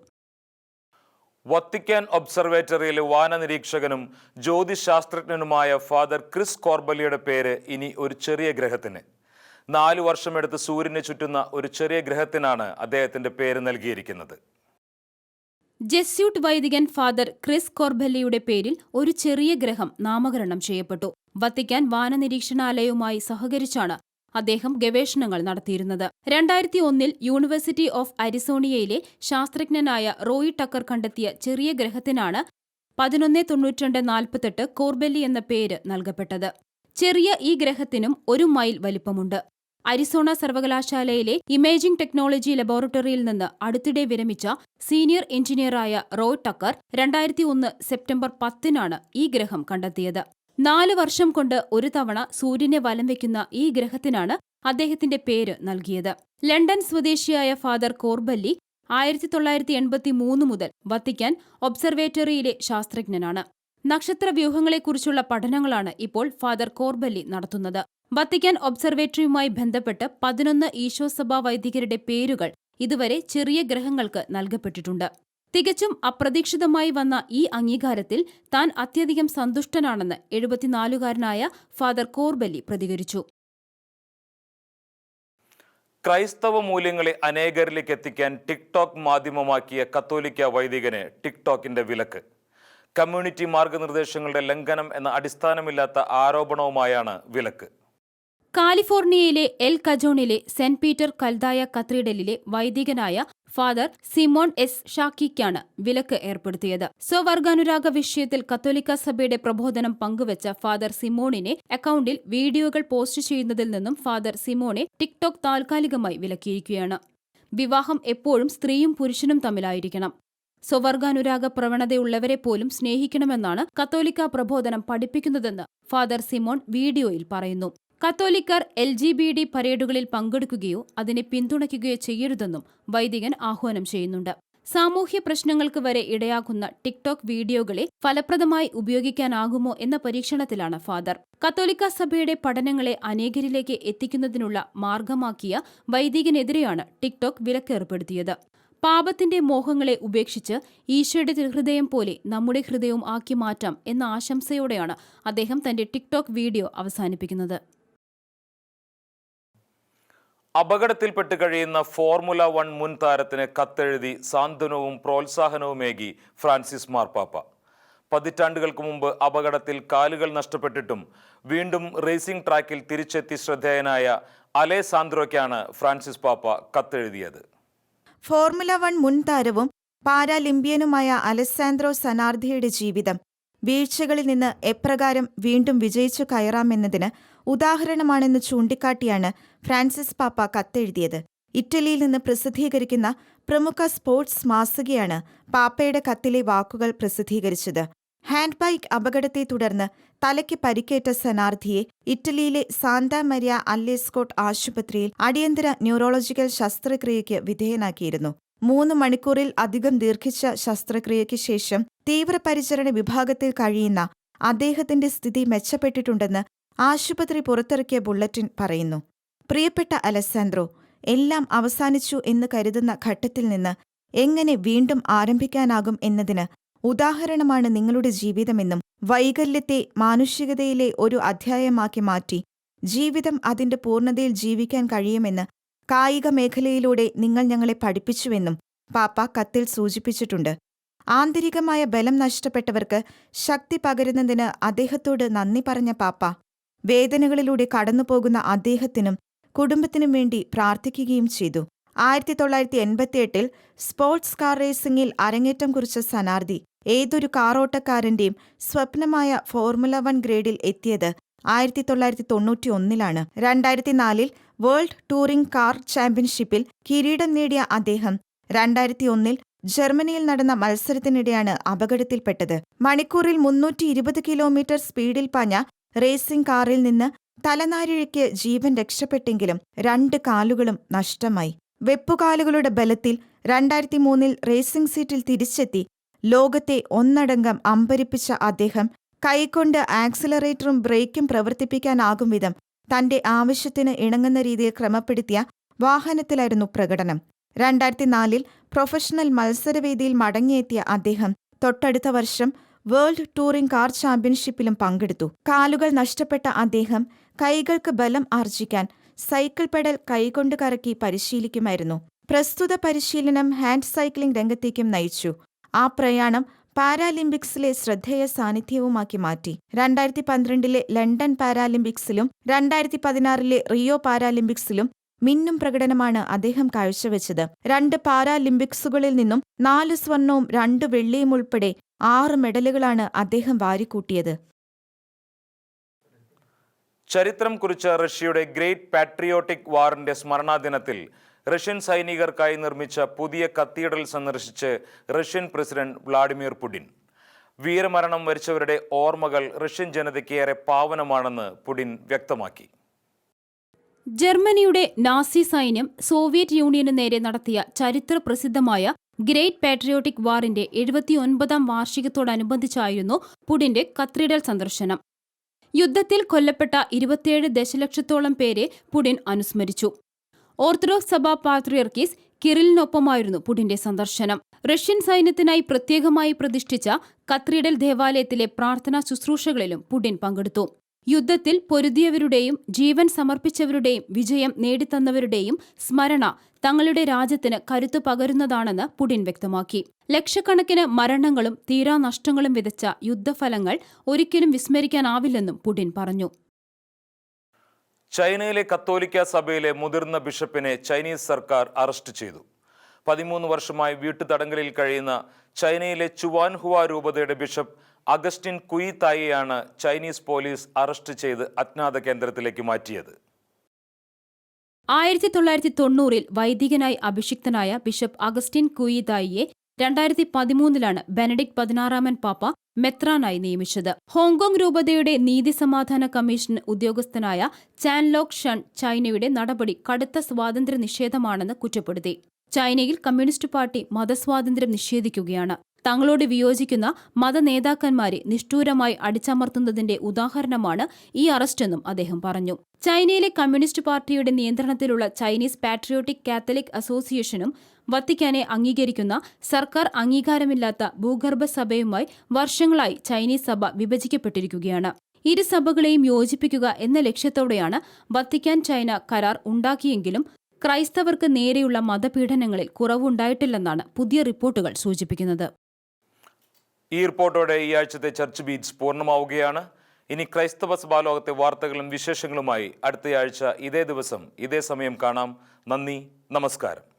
[SPEAKER 1] വത്തിക്കാൻ ഒബ്സർവേറ്ററിയിലെ വാനനിരീക്ഷകനും ജ്യോതിശാസ്ത്രജ്ഞനുമായ ഫാദർ ക്രിസ് കോർബലിയുടെ പേര് ഇനി ഒരു ചെറിയ ഗ്രഹത്തിന്. നാലു വർഷമെടുത്ത് സൂര്യനെ ചുറ്റുന്ന ഒരു ചെറിയ ഗ്രഹത്തിനാണ് അദ്ദേഹത്തിന്റെ പേര് നൽകിയിരിക്കുന്നത്.
[SPEAKER 7] ജെസ്യൂട്ട് വൈദികൻ ഫാദർ ക്രിസ് കോർബല്ലിയുടെ പേരിൽ ഒരു ചെറിയ ഗ്രഹം നാമകരണം ചെയ്യപ്പെട്ടു. വത്തിക്കാൻ വാനനിരീക്ഷണാലയവുമായി സഹകരിച്ചാണ് അദ്ദേഹം ഗവേഷണങ്ങൾ നടത്തിയിരുന്നത്. രണ്ടായിരത്തി ഒന്നിൽ യൂണിവേഴ്സിറ്റി ഓഫ് അരിസോണിയയിലെ ശാസ്ത്രജ്ഞനായ റോയി ടക്കർ കണ്ടെത്തിയ ചെറിയ ഗ്രഹത്തിനാണ് പതിനൊന്ന് തൊണ്ണൂറ്റിരണ്ട് നാൽപ്പത്തെട്ട് കോർബെല്ലി എന്ന പേര് നൽകപ്പെട്ടത്. ചെറിയ ഈ ഗ്രഹത്തിനും ഒരു മൈൽ വലിപ്പമുണ്ട്. അരിസോണ സർവകലാശാലയിലെ ഇമേജിംഗ് ടെക്നോളജി ലബോറട്ടറിയിൽ നിന്ന് അടുത്തിടെ വിരമിച്ച സീനിയർ എഞ്ചിനീയറായ റോയ് ടക്കർ രണ്ടായിരത്തി ഒന്ന് സെപ്റ്റംബർ പത്തിനാണ് ഈ ഗ്രഹം കണ്ടെത്തിയത്. നാല് വർഷം കൊണ്ട് ഒരു തവണ സൂര്യനെ വലം വയ്ക്കുന്ന ഈ ഗ്രഹത്തിനാണ് അദ്ദേഹത്തിന്റെ പേര് നൽകിയത്. ലണ്ടൻ സ്വദേശിയായ ഫാദർ കോർബല്ലി ആയിരത്തി തൊള്ളായിരത്തി എൺപത്തി മൂന്ന് മുതൽ വത്തിക്കാൻ ഒബ്സർവേറ്ററിയിലെ ശാസ്ത്രജ്ഞനാണ്. നക്ഷത്രവ്യൂഹങ്ങളെക്കുറിച്ചുള്ള പഠനങ്ങളാണ് ഇപ്പോൾ ഫാദർ കോർബല്ലി നടത്തുന്നത്. വത്തിക്കാൻ ഒബ്സർവേറ്ററിയുമായി ബന്ധപ്പെട്ട് പതിനൊന്ന് ഈശോസഭാ വൈദികരുടെ പേരുകൾ ഇതുവരെ ചെറിയ ഗ്രഹങ്ങൾക്ക് നൽകപ്പെട്ടിട്ടുണ്ട്. തികച്ചും അപ്രതീക്ഷിതമായി വന്ന ഈ അംഗീകാരത്തിൽ താൻ അത്യധികം സന്തുഷ്ടനാണെന്ന് എഴുപത്തിനാലുകാരനായ ഫാദർ കോർബല്ലി പ്രതികരിച്ചു.
[SPEAKER 1] ക്രൈസ്തവ മൂല്യങ്ങളെ അനേകരിലേക്ക് എത്തിക്കാൻ ടിക്ടോക്ക് മാധ്യമമാക്കിയ കത്തോലിക്ക വൈദികന് ടിക്ടോക്കിന്റെ വിലക്ക്. കമ്മ്യൂണിറ്റി മാർഗനിർദ്ദേശങ്ങളുടെ ലംഘനം എന്ന അടിസ്ഥാനമില്ലാത്ത ആരോപണവുമായാണ് വിലക്ക്.
[SPEAKER 7] കാലിഫോർണിയയിലെ എൽ കജോണിലെ സെന്റ് പീറ്റർ കൽദായ കത്തീഡ്രലിലെ വൈദികനായ ഫാദർ സിമോൺ എസ് ഷാക്കിക്കാണ് വിലക്ക് ഏർപ്പെടുത്തിയത്. സ്വവർഗാനുരാഗ വിഷയത്തിൽ കത്തോലിക്ക സഭയുടെ പ്രബോധനം പങ്കുവച്ച ഫാദർ സിമോണിനെ അക്കൌണ്ടിൽ വീഡിയോകൾ പോസ്റ്റ് ചെയ്യുന്നതിൽ നിന്നും ഫാദർ സിമോണെ ടിക്ടോക്ക് താൽക്കാലികമായി വിലക്കിയിരിക്കുകയാണ്. വിവാഹം എപ്പോഴും സ്ത്രീയും പുരുഷനും തമ്മിലായിരിക്കണം. സ്വവർഗാനുരാഗ പ്രവണതയുള്ളവരെ പോലും സ്നേഹിക്കണമെന്നാണ് കത്തോലിക്ക പ്രബോധനം പഠിപ്പിക്കുന്നതെന്ന് ഫാദർ സിമോൺ വീഡിയോയിൽ പറയുന്നു. കത്തോലിക്കർ എൽ ജി ബി ഡി പരേഡുകളിൽ പങ്കെടുക്കുകയോ അതിനെ പിന്തുണയ്ക്കുകയോ ചെയ്യരുതെന്നും വൈദികൻ ആഹ്വാനം ചെയ്യുന്നുണ്ട്. സാമൂഹ്യ പ്രശ്നങ്ങൾക്ക് വരെ ഇടയാക്കുന്ന ടിക്ടോക്ക് വീഡിയോകളെ ഫലപ്രദമായി ഉപയോഗിക്കാനാകുമോ എന്ന പരീക്ഷണത്തിലാണ് ഫാദർ. കത്തോലിക്ക സഭയുടെ പഠനങ്ങളെ അനേകരിലേക്ക് എത്തിക്കുന്നതിനുള്ള മാർഗമാക്കിയ വൈദികനെതിരെയാണ് ടിക്ടോക്ക് വിലക്കേർപ്പെടുത്തിയത്. പാപത്തിന്റെ മോഹങ്ങളെ ഉപേക്ഷിച്ച് ഈശോയുടെ ഹൃദയം പോലെ നമ്മുടെ ഹൃദയവും ആക്കി മാറ്റാം എന്ന ആശംസയോടെയാണ് അദ്ദേഹം തന്റെ ടിക്ടോക്ക് വീഡിയോ അവസാനിപ്പിക്കുന്നത്.
[SPEAKER 1] അപകടത്തിൽപ്പെട്ട് കഴിയുന്ന ഫോർമുല വൺ മുൻ താരത്തിന് കത്തെഴുതി സാന്ത്വനവും പ്രോത്സാഹനവുമേകി ഫ്രാൻസിസ് മാർപ്പാപ്പ. പതിറ്റാണ്ടുകൾക്ക് മുമ്പ് അപകടത്തിൽ കാലുകൾ നഷ്ടപ്പെട്ടിട്ടും വീണ്ടും റേസിംഗ് ട്രാക്കിൽ തിരിച്ചെത്തി ശ്രദ്ധേയനായ അലെ സാന്ദ്രോയ്ക്കാണ് ഫ്രാൻസിസ് പാപ്പ കത്തെഴുതിയത്.
[SPEAKER 2] ഫോർമുല വൺ മുൻ താരവും പാരാലിമ്പിയനുമായ അലസാൻഡ്രോ സനാർദിയുടെ ജീവിതം. വീഴ്ചകളിൽ നിന്ന് എപ്രകാരം വീണ്ടും വിജയിച്ചു കയറാമെന്നതിന് ഉദാഹരണമാണെന്ന് ചൂണ്ടിക്കാട്ടിയാണ് ഫ്രാൻസിസ് പാപ്പ കത്തെഴുതിയത്. ഇറ്റലിയിൽ നിന്ന് പ്രസിദ്ധീകരിക്കുന്ന പ്രമുഖ സ്പോർട്സ് മാസികയാണ് പാപ്പയുടെ കത്തിലെ വാക്കുകൾ പ്രസിദ്ധീകരിച്ചത്. ഹാൻഡ് ബൈക്ക് അപകടത്തെ തുടർന്ന് തലയ്ക്ക് പരിക്കേറ്റ സ്ഥാനാർത്ഥിയെ ഇറ്റലിയിലെ സാന്താ മരിയ അല്ലേസ്കോട്ട് ആശുപത്രിയിൽ അടിയന്തര ന്യൂറോളജിക്കൽ ശസ്ത്രക്രിയയ്ക്ക് വിധേയനാക്കിയിരുന്നു. മൂന്ന് മണിക്കൂറിൽ അധികം ദീർഘിച്ച ശസ്ത്രക്രിയയ്ക്ക് ശേഷം തീവ്രപരിചരണ വിഭാഗത്തിൽ കഴിയുന്ന അദ്ദേഹത്തിന്റെ സ്ഥിതി മെച്ചപ്പെട്ടിട്ടുണ്ടെന്ന് ആശുപത്രി പുറത്തിറക്കിയ ബുള്ളറ്റിൻ പറയുന്നു. പ്രിയപ്പെട്ട അലസാൻഡ്രോ എല്ലാം അവസാനിച്ചു എന്ന് കരുതുന്ന ഘട്ടത്തിൽ നിന്ന് എങ്ങനെ വീണ്ടും ആരംഭിക്കാനാകും എന്നതിന് ഉദാഹരണമാണ് നിങ്ങളുടെ ജീവിതമെന്നും വൈകല്യത്തെ മാനുഷികതയിലെ ഒരു അധ്യായമാക്കി മാറ്റി. ജീവിതം അതിന്റെ പൂർണതയിൽ ജീവിക്കാൻ കഴിയുമെന്ന് കായിക മേഖലയിലൂടെ നിങ്ങൾ ഞങ്ങളെ പഠിപ്പിച്ചുവെന്നും പാപ്പ കത്തിൽ സൂചിപ്പിച്ചിട്ടുണ്ട്. ആന്തരികമായ ബലം നഷ്ടപ്പെട്ടവർക്ക് ശക്തി പകരുന്നതിന് അദ്ദേഹത്തോട് നന്ദി പറഞ്ഞ പാപ്പ വേദനകളിലൂടെ കടന്നുപോകുന്ന അദ്ദേഹത്തിനും കുടുംബത്തിനും വേണ്ടി പ്രാർത്ഥിക്കുകയും ചെയ്തു. ആയിരത്തി തൊള്ളായിരത്തി എൺപത്തിയെട്ടിൽ സ്പോർട്സ് കാർ റേസിംഗിൽ അരങ്ങേറ്റം കുറിച്ച സനാർദി ഏതൊരു കാറോട്ടക്കാരന്റെയും സ്വപ്നമായ ഫോർമുല വൺ ഗ്രേഡിൽ എത്തിയത് ആയിരത്തി തൊള്ളായിരത്തി തൊണ്ണൂറ്റി ഒന്നിലാണ് രണ്ടായിരത്തി നാലിൽ വേൾഡ് ടൂറിംഗ് കാർ ചാമ്പ്യൻഷിപ്പിൽ കിരീടം നേടിയ അദ്ദേഹം രണ്ടായിരത്തി ഒന്നിൽ ജർമ്മനിയിൽ നടന്ന മത്സരത്തിനിടെയാണ് അപകടത്തിൽപ്പെട്ടത്. മണിക്കൂറിൽ മുന്നൂറ്റി ഇരുപത് കിലോമീറ്റർ സ്പീഡിൽ പാഞ്ഞ റേസിംഗ് കാറിൽ നിന്ന് തലനാരിഴയ്ക്ക് ജീവൻ രക്ഷപ്പെട്ടെങ്കിലും രണ്ട് കാലുകളും നഷ്ടമായി. വെപ്പുകാലുകളുടെ ബലത്തിൽ രണ്ടായിരത്തി മൂന്നിൽ റേസിംഗ് സീറ്റിൽ തിരിച്ചെത്തി ലോകത്തെ ഒന്നടങ്കം അമ്പരിപ്പിച്ച അദ്ദേഹം കൈകൊണ്ട് ആക്സിലറേറ്ററും ബ്രേക്കും പ്രവർത്തിപ്പിക്കാനാകും വിധം തന്റെ ആവശ്യത്തിന് ഇണങ്ങുന്ന രീതിയിൽ ക്രമപ്പെടുത്തിയ വാഹനത്തിലായിരുന്നു പ്രകടനം. രണ്ടായിരത്തി നാലിൽ പ്രൊഫഷണൽ മത്സരവേദിയിൽ മടങ്ങിയെത്തിയ അദ്ദേഹം തൊട്ടടുത്ത വർഷം വേൾഡ് ടൂറിംഗ് കാർ ചാമ്പ്യൻഷിപ്പിലും പങ്കെടുത്തു. കാലുകൾ നഷ്ടപ്പെട്ട അദ്ദേഹം കൈകൾക്ക് ബലം ആർജിക്കാൻ സൈക്കിൾ പെഡൽ കൈകൊണ്ട് കറക്കി പരിശീലിക്കുമായിരുന്നു. പ്രസ്തുത പരിശീലനം ഹാൻഡ് സൈക്ലിംഗ് രംഗത്തേക്കും നയിച്ചു. ആ പ്രയാണം പാരാലിമ്പിക്സിലെ ശ്രദ്ധേയ സാന്നിധ്യവുമാക്കി മാറ്റി. രണ്ടായിരത്തി പന്ത്രണ്ടിലെ ലണ്ടൻ പാരാലിമ്പിക്സിലും രണ്ടായിരത്തി പതിനാറിലെ റിയോ പാരാലിമ്പിക്സിലും മിന്നും പ്രകടനമാണ് അദ്ദേഹം കാഴ്ചവെച്ചത്. രണ്ട് പാരാലിമ്പിക്സുകളിൽ നിന്നും നാല് സ്വർണവും രണ്ട് വെള്ളിയും ഉൾപ്പെടെ ആറ് മെഡലുകളാണ് അദ്ദേഹം വാരിക്കൂട്ടിയത്.
[SPEAKER 1] ചരിത്രം കുറിച്ച റഷ്യയുടെ ഗ്രേറ്റ് പാട്രിയോട്ടിക് വാറിന്റെ സ്മരണാദിനത്തിൽ റഷ്യൻ സൈനികർക്കായി നിർമ്മിച്ച പുതിയ കത്തീഡ്രൽ സന്ദർശിച്ച് റഷ്യൻ പ്രസിഡന്റ് വ്ളാഡിമിർ പുടിൻ. വീരമരണം വരിച്ചവരുടെ ഓർമ്മകൾ റഷ്യൻ ജനതയ്ക്ക് ഏറെ പാവനമാണെന്ന് പുടിൻ വ്യക്തമാക്കി.
[SPEAKER 7] ജർമ്മനിയുടെ നാസി സൈന്യം സോവിയറ്റ് യൂണിയന് നേരെ നടത്തിയ ചരിത്ര പ്രസിദ്ധമായ ഗ്രേറ്റ് പാട്രിയോട്ടിക് വാറിന്റെ എഴുപത്തിയൊൻപതാം വാർഷികത്തോടനുബന്ധിച്ചായിരുന്നു പുടിന്റെ കത്രിഡൽ സന്ദർശനം. യുദ്ധത്തിൽ കൊല്ലപ്പെട്ട ഇരുപത്തിയേഴ് ദശലക്ഷത്തോളം പേരെ പുടിൻ അനുസ്മരിച്ചു. ഓർത്തഡോക്സ് സഭാ പാത്രിയർക്കീസ് കിറിലിനൊപ്പമായിരുന്നു പുടിന്റെ സന്ദർശനം. റഷ്യൻ സൈന്യത്തിനായി പ്രത്യേകമായി പ്രതിഷ്ഠിച്ച കത്രീഡൽ ദേവാലയത്തിലെ പ്രാർത്ഥനാ ശുശ്രൂഷകളിലും പുടിൻ പങ്കെടുത്തു. യുദ്ധത്തിൽ പൊരുതിയവരുടെയും ജീവൻ സമർപ്പിച്ചവരുടെയും വിജയം നേടിത്തന്നവരുടെയും സ്മരണ തങ്ങളുടെ രാജ്യത്തിന് കരുത്തു പകരുന്നതാണെന്ന് പുടിൻ വ്യക്തമാക്കി. ലക്ഷക്കണക്കിന് മരണങ്ങളും തീരാനഷ്ടങ്ങളും വിതച്ച യുദ്ധഫലങ്ങൾ ഒരിക്കലും വിസ്മരിക്കാനാവില്ലെന്നും പുടിൻ പറഞ്ഞു.
[SPEAKER 1] ചൈനയിലെ കത്തോലിക്ക സഭയിലെ മുതിർന്ന ബിഷപ്പിനെ ചൈനീസ് സർക്കാർ അറസ്റ്റ് ചെയ്തു. പതിമൂന്ന് വർഷമായി വീട്ടുതടങ്കലിൽ കഴിയുന്ന ചൈനയിലെ ചുവാൻഹുവ രൂപതയുടെ ബിഷപ്പ് അഗസ്റ്റിൻ കുയി തായിയാണ് ചൈനീസ് പോലീസ് അറസ്റ്റ് ചെയ്ത് അജ്ഞാത കേന്ദ്രത്തിലേക്ക് മാറ്റിയത്.
[SPEAKER 7] ആയിരത്തി തൊള്ളായിരത്തി തൊണ്ണൂറിൽ വൈദികനായി അഭിഷിക്തനായ ബിഷപ്പ് അഗസ്റ്റിൻ കുയിതായിയെ രണ്ടായിരത്തി പതിമൂന്നിലാണ് ബെനഡിക്ട് പതിനാറാമൻ പാപ്പ മെത്രാനായി നിയമിച്ചത്. ഹോങ്കോങ് രൂപതയുടെ നീതി സമാധാന കമ്മീഷൻ ഉദ്യോഗസ്ഥനായ ചാൻ ലോക് ഷൺ ചൈനയുടെ നടപടി കടുത്ത സ്വാതന്ത്ര്യ നിഷേധമാണെന്ന് കുറ്റപ്പെടുത്തി. ചൈനയിൽ കമ്മ്യൂണിസ്റ്റ് പാർട്ടി മതസ്വാതന്ത്ര്യം നിഷേധിക്കുകയാണ്. തങ്ങളോട് വിയോജിക്കുന്ന മതനേതാക്കന്മാരെ നിഷ്ഠൂരമായി അടിച്ചമർത്തുന്നതിന്റെ ഉദാഹരണമാണ് ഈ അറസ്റ്റെന്നും അദ്ദേഹം പറഞ്ഞു. ചൈനയിലെ കമ്മ്യൂണിസ്റ്റ് പാർട്ടിയുടെ നിയന്ത്രണത്തിലുള്ള ചൈനീസ് പാട്രിയോട്ടിക് കാത്തലിക് അസോസിയേഷനും വത്തിക്കാനെ അംഗീകരിക്കുന്ന സർക്കാർ അംഗീകാരമില്ലാത്ത ഭൂഗർഭ സഭയുമായി വർഷങ്ങളായി ചൈനീസ് സഭ വിഭജിക്കപ്പെട്ടിരിക്കുകയാണ്. ഇരു സഭകളെയും യോജിപ്പിക്കുക എന്ന ലക്ഷ്യത്തോടെയാണ് വത്തിക്കാൻ ചൈന കരാർ ഉണ്ടാക്കിയെങ്കിലും ക്രൈസ്തവർക്ക് നേരെയുള്ള മതപീഡനങ്ങളിൽ കുറവുണ്ടായിട്ടില്ലെന്നാണ് പുതിയ റിപ്പോർട്ടുകൾ സൂചിപ്പിക്കുന്നത്.
[SPEAKER 1] ഈ റിപ്പോർട്ടോടെ ഈ ആഴ്ചത്തെ ചർച്ച് ബീറ്റ്സ് പൂർണമാവുകയാണ്. ഇനി ക്രൈസ്തവ സഭാലോകത്തെ വാർത്തകളും വിശേഷങ്ങളുമായി അടുത്തയാഴ്ച ഇതേ ദിവസം ഇതേ സമയം കാണാം. നന്ദി നമസ്കാരം.